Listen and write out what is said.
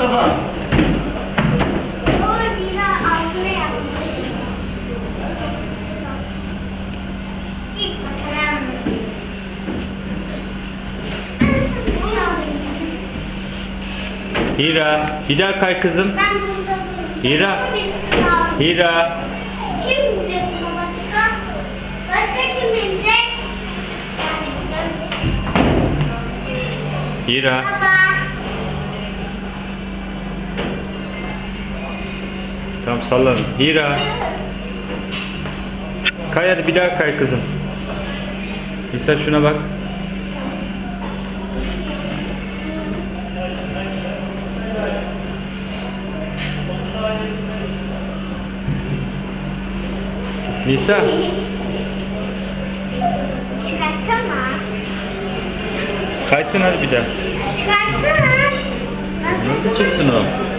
Mustafa. Hira. Bir daha kay kızım. Hira. Hira. Kim binecek buna başka? Başka kim binecek? Hira. Baba. Tamam sallanın. Hira. Kay hadi bir daha kay kızım. Nisa şuna bak. Nisa. Çıkartsana. Kaysın hadi bir daha. Çıkarsana. Nasıl çıksın o?